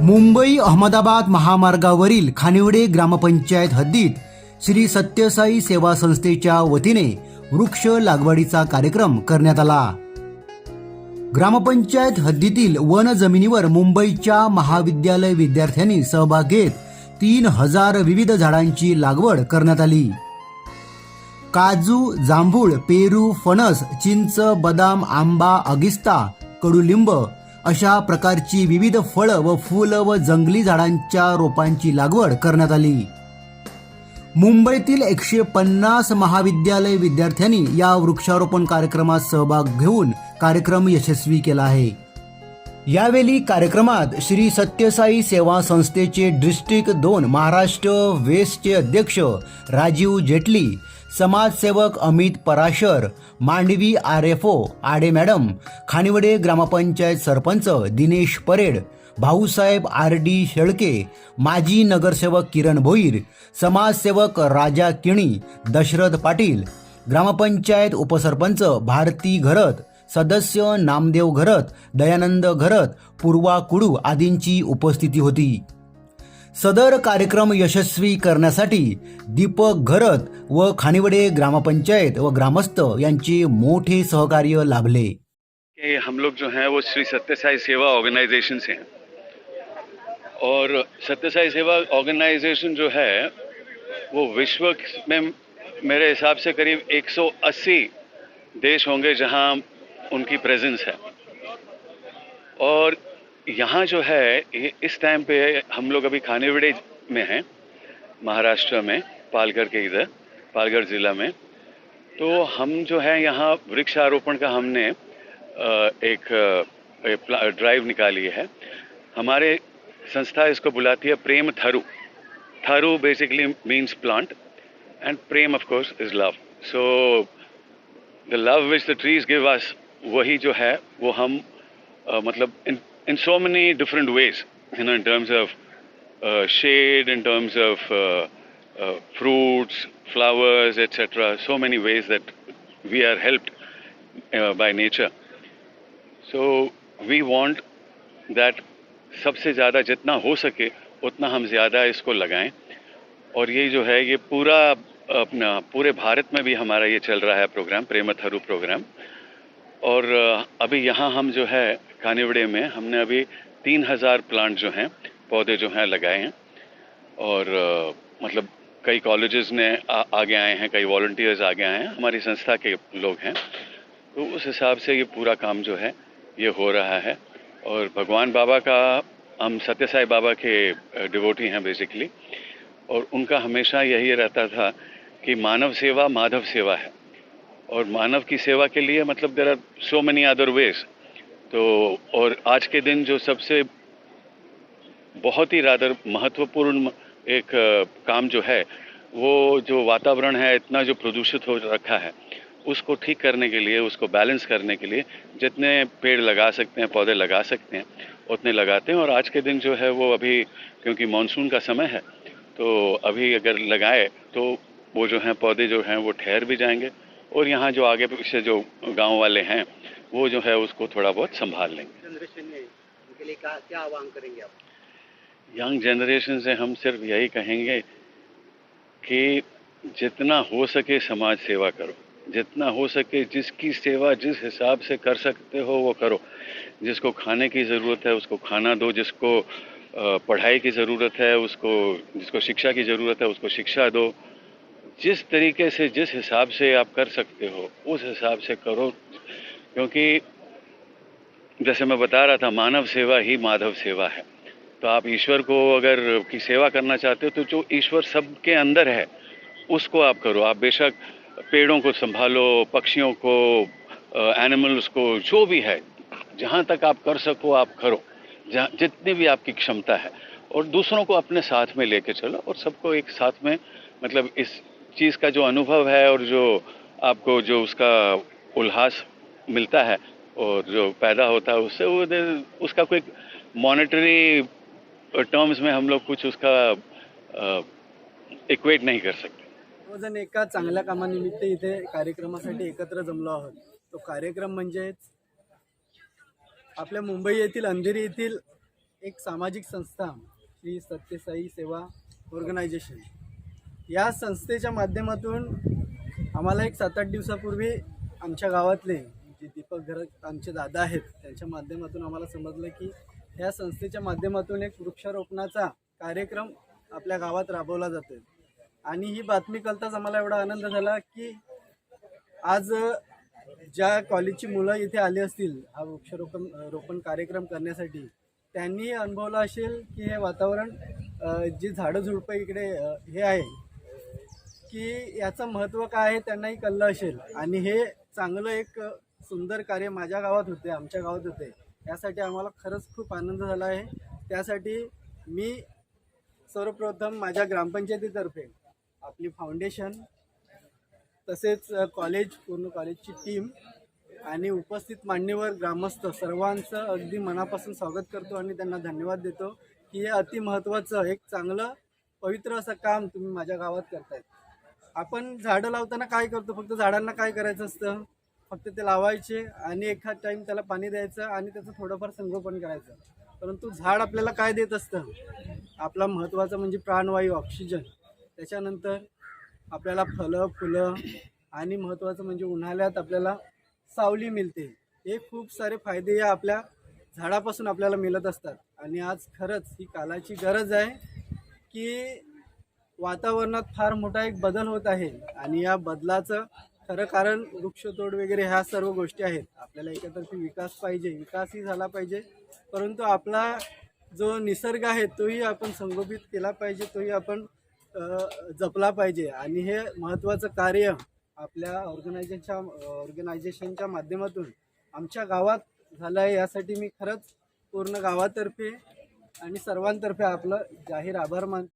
मुंबई अहमदाबाद महामार्गावरील खानिवडे ग्रामपंचायत हद्दीत श्री सत्यसाई सेवा संस्थेच्या वतीने वृक्ष लागवडीचा कार्यक्रम करण्यात आला. ग्रामपंचायत हद्दीतील वन जमिनीवर मुंबईच्या महाविद्यालय विद्यार्थ्यांनी सहभाग घेत तीन हजार विविध झाडांची लागवड करण्यात आली. काजू जांभूळ पेरू फणस चिंच बदाम आंबा अगिस्ता कडुलिंब अशा प्रकारची विविध फळं व फुलं व जंगली झाडांच्या रोपांची लागवड करण्यात आली. मुंबईतील एकशे पन्नास महाविद्यालय विद्यार्थ्यांनी या वृक्षारोपण कार्यक्रमात सहभाग घेऊन कार्यक्रम यशस्वी केला आहे. यावेळी कार्यक्रमात श्री सत्यसाई सेवा संस्थेचे डिस्ट्रिक्ट दोन महाराष्ट्र वेस्टचे अध्यक्ष राजीव जेटली समाजसेवक Amit Parashar Mandvi R F O Ade madam Khanivade gram panchayat sarpanch Dinesh Pared Bhausaheb R D Shelke माजी नगरसेवक किरण भोईर समाजसेवक राजा किणी दशरथ पाटील ग्रामपंचायत उपसरपंच भारती घरत सदस्य नामदेव घरत दयानंद घरत पूर्वा कुडू आदींची उपस्थिती होती. सदर कार्यक्रम यशस्वी करण्यासाठी दीपक घरत व खानिवडे ग्रामपंचायत व ग्रामस्थ यांचे मोठे सहकार्य लाभले. हम लोग जो हैं वो श्री सत्यसाई सेवा ऑर्गेनाइजेशन से हैं। और सत्यसाई सेवा ऑर्गेनाइजेशन जो है, वो विश्व में मेरे हिसाब से करीब 180 देश होंगे जहाँ उनकी प्रेजेंस है। और यहाँ जो है इस टाइम पे हम लोग अभी खानेवड़े में हैं महाराष्ट्र में पालघर के इधर पालघर ज़िला में। तो हम जो है यहाँ वृक्षारोपण का हमने एक ड्राइव निकाली है। हमारे संस्था इसको बुलाती है Prem Tharu. Tharu basically means plant and Prem of course is love so the love which the trees give us वही जो है वो हम uh, मतलब in so many different ways you know in terms of uh, shade in terms of uh, uh, fruits flowers etc so many ways that we are helped uh, by nature so we want that सबसे ज़्यादा जितना हो सके उतना हम ज़्यादा इसको लगाएँ और ये जो है ये पूरा अपना पूरे भारत में भी हमारा ये चल रहा है प्रोग्राम प्रेमथरु प्रोग्राम और अभी यहाँ हम जो है कानीवड़े में हमने अभी तीन हज़ार प्लांट जो हैं पौधे जो हैं लगाए हैं। और मतलब कई कॉलेजेस ने आ, आगे आए हैं कई वॉल्टियर्स आगे आए हैं हमारी संस्था के लोग हैं। तो उस हिसाब से ये पूरा काम जो है ये हो रहा है। और भगवान बाबा का हम सत्य साई बाबा के डिवोटी हैं बेसिकली और उनका हमेशा यही रहता था कि मानव सेवा माधव सेवा है। और मानव की सेवा के लिए मतलब there are so many other ways तो और आज के दिन जो सबसे बहुत ही रादर महत्वपूर्ण एक काम जो है, वो जो वातावरण है, इतना जो प्रदूषित हो रखा है, उसको ठीक करने के लिए, उसको बैलेंस करने के लिए जितने पेड़ लगा सकते हैं, पौधे लगा सकते हैं, उतने लगाते हैं। और आज के दिन जो है वो अभी, क्योंकि मानसून का समय है तो अभी अगर लगाए तो वो जो हैं, पौधे जो हैं, वो ठहर भी जाएँगे। और यहाँ जो आगे पीछे जो गाँव वाले हैं वो जो है उसको थोड़ा बहुत संभाल लेंगे। जनरेशन में उनके लिए क्या क्या आह्वान करेंगे आप? यंग जनरेशन से हम सिर्फ़ यही कहेंगे कि जितना हो सके समाज सेवा करो। जितना हो सके जिसकी सेवा जिस हिसाब से कर सकते हो वो करो। जिसको खाने की ज़रूरत है उसको खाना दो। जिसको पढ़ाई की ज़रूरत है उसको जिसको शिक्षा की ज़रूरत है उसको शिक्षा दो। जिस तरीके से जिस हिसाब से आप कर सकते हो, उस हिसाब से करो। क्योंकि जैसे मैं बता रहा था, मानव सेवा ही माधव सेवा है। तो आप ईश्वर को अगर की सेवा करना चाहते हो तो जो ईश्वर सबके अंदर है, उसको आप करो। आप बेशक पेड़ों को संभालो, पक्षियों को एनिमल्स को, जो भी है, जहाँ तक आप कर सको, आप करो। जहाँ, जितनी भी आपकी क्षमता है। और दूसरों को अपने साथ में लेके चलो, और सबको एक साथ में मतलब इस चीज़ का जो अनुभव है और जो आपको जो उसका उल्लास मिलता है और जो पैदा होता है, उससे वो उसका कोई मॉनेटरी टर्म्स में हम लोग कुछ उसका इक्वेट नहीं कर सकते। सर्वजण एका चांगल्या कामानिमित्त इथे कार्यक्रमासाठी एकत्र जमलो आहोत. तो कार्यक्रम म्हणजेच आपल्या मुंबई येथील अंधेरी येथील एक सामाजिक संस्था, श्री सत्यसाई सेवा ऑर्गनायझेशन. या संस्थेच्या माध्यमातून आम्हाला एक सात आठ दिवसापूर्वी आमच्या गावातले जे दीपक घरत आमचे दादा आहेत त्यांच्या माध्यमातून आम्हाला समजलं की या संस्थेच्या माध्यमातून एक वृक्षारोपणाचा कार्यक्रम आपल्या गावात राबवला जातो आणि ही बातमी कळताच आम्हाला एवढा आनंद झाला की आज ज्या कॉलेजची मुलं इथे आली असतील हा वृक्षारोपण रोपण कार्यक्रम करण्यासाठी त्यांनी अनुभवलं असेल की हे वातावरण जी झाडं झुडपं इकडे हे आहे की याचं महत्त्व काय आहे त्यांनाही कळलं असेल. आणि हे चांगलं एक सुंदर कार्य माझ्या गावात होते आमच्या गावात होते. यासाठी आम्हाला खरंच खूप आनंद झाला आहे. त्यासाठी मी सर्वप्रथम माझ्या ग्रामपंचायतीतर्फे आपली फाउंडेशन तसेच कॉलेज पूर्ण कॉलेजची टीम आणि उपस्थित मान्यवर ग्रामस्थ सर्वांचं अगदी मनापासून स्वागत करतो आणि त्यांना धन्यवाद देतो. की हे अति महत्त्वाचं एक चांगलं पवित्र असं काम तुम्ही माझ्या गावात करतायत. आपण झाडं लावताना काय करतो? फक्त झाडांना काय करायचं असतं? फक्त ते लावायचे आणि एखाद टाईम त्याला पाणी द्यायचं आणि त्याचं थोडंफार संगोपन करायचं. परंतु झाड आपल्याला काय देत असतं? आपला महत्त्वाचं म्हणजे प्राणवायू ऑक्सिजन त्याच्यानंतर आपल्याला फळं फुलं आणि महत्त्वाचं म्हणजे उन्हाळ्यात आपल्याला सावली मिळते. हे खूप सारे फायदे या आपल्या झाडापासून आपल्याला मिळत असतात. आणि आज खरंच ही कालाची गरज आहे की वातावरणात फार मोठा एक बदल होत आहे आणि या बदलाचं खरं कारण वृक्षतोड वगैरे ह्या सर्व गोष्टी आहेत. आपल्याला एकातर्फी विकास पाहिजे विकासही झाला पाहिजे परंतु आपला जो निसर्ग आहे तोही आपण संगोपित केला पाहिजे तोही आपण जपला पाहिजे. आणि हे महत्त्वाचं कार्य आपल्या ऑर्गनायझेशनच्या ऑर्गनायझेशनच्या माध्यमातून आमच्या गावात झालं आहे यासाठी मी खरंच पूर्ण गावातर्फे आणि सर्वांतर्फे आपलं जाहीर आभार मान